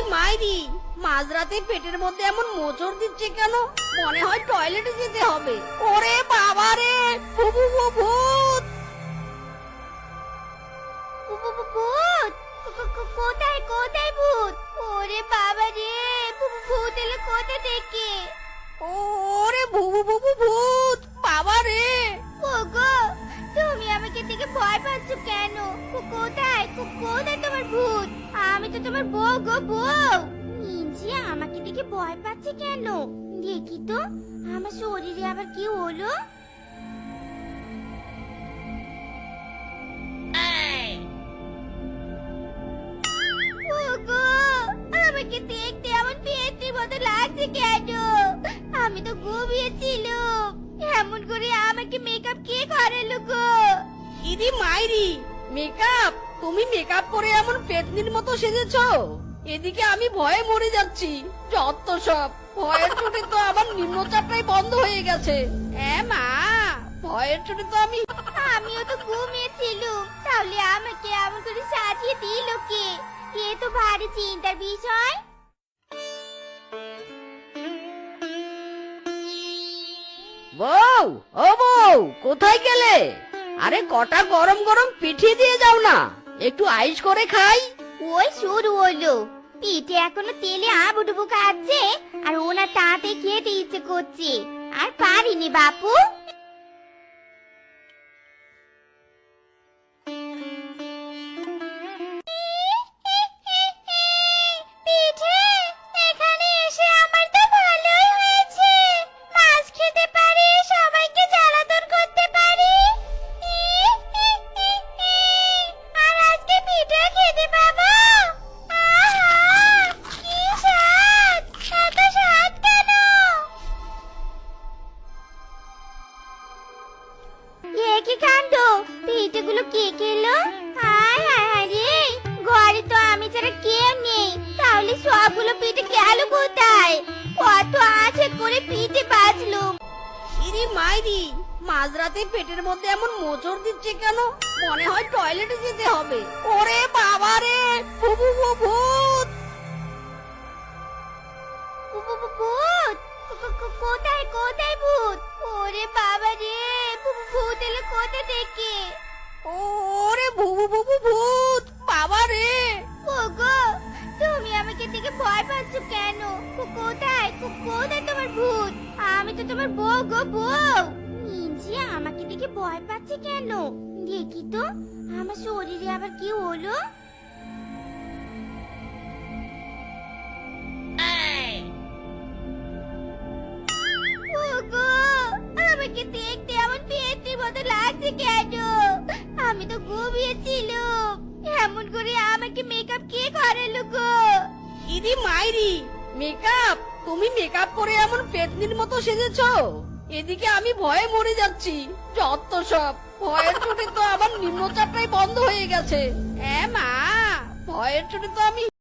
ইরি মাইরি, মাঝরাতে পেটের মধ্যে এমন মোচড় দিচ্ছে কেন? মনে হয় টয়লেটে যেতে হবে। ওরে বাবা রে! ভূ ভূত ভূত কোথায় কোথায় ভূত? ওরে বাবা রে! ভূত এলো কোথা থেকে? ওরে ভূ ভূ ভূ ভূত! বাবা রে! ওগো, তুমি আমাকে দেখে ভয় পাচ্ছ কেন? কোথায়? কোথায়? আমি তো তোমার বউ গো বউ। নিঞ্জি আমাকে দেখে ভয় পাচ্ছে কেন? দেখি তো আমার শরীরে আবার কি হলো? আমাকে দেখতে এমন পেয়েছির মতো লাগছে কেন? আমি তো ঘুমিয়েছিলাম। এমন করে আমাকে মেকআপ কে করালো গো? ইরি মাইরি মেকআপ তুমি মেকআপ করে এমন পেতনির মতো সেজেছো? এদিকে আমি ভয়ে মরে যাচ্ছি। যত সব ভয়ের চোটে তো আমার নিম্নচাপটাই বন্ধ হয়ে গেছে। এ মা ভয়ের চোটে তো আমি আমিও তো ঘুমিয়েছিলাম। তাহলে আমাকে এমন করে সাজিয়ে দিল কে? এ তো ভারী চিন্তার বিষয়। বউ ও বউ কোথায় গেলে? আরে কটা গরম গরম পিঠে দিয়ে যাও না। একটু আইস করে খাই। ওই শুরু হলো। পিঠে এখনও তেলে আবুডুবু খাচ্ছে, আর ওনার তাতে খেতে ইচ্ছে করছে। আর পারিনি বাপু। পিঠেগুলো কে খেলো হায় হায় হায় রে। ঘরে তো আমি ছাড়া কেউ নেই। তাহলে সবগুলো পিঠে গেল কোথায়? কত আছে করে পিঠে বাজলো। ইরি মাইরি মাঝরাতে পেটের মধ্যে এমন মোচড় দিচ্ছে কেন? মনে হয় টয়লেটে যেতে হবে। ওরে বাবা রে ভূ ভূ ভূ ভূত। কোথায় কোথায় ভূত? ওরে বাবা রে ভূত এলো কোথা থেকে? ওরে ভূ ভূ ভূ ভূ ভূত! বাবা রে! ওগো তুমি আমাকে দেখে ভয় পাচ্ছ কেন? কোথায়? কোথায় তোমার ভূত? আমি তো তোমার বউ গো বউ! নিঞ্জি আমাকে দেখে ভয় পাচ্ছে কেন? দেখি তো আমার শরীরে আবার কি হলো? আমাকে দেখতে এমন পেয়েছির মতো লাগছে কেন? ইরি মাইরি মেকআপ তুমি মেকআপ করে এমন পেতনির মতো সেজেছো? এদিকে আমি ভয়ে মরে যাচ্ছি, যত সব। ভয়ের চোটে তো আমার নিম্নচাপটাই বন্ধ হয়ে গেছে। এ মা, ভয়ের চোটে তো আমি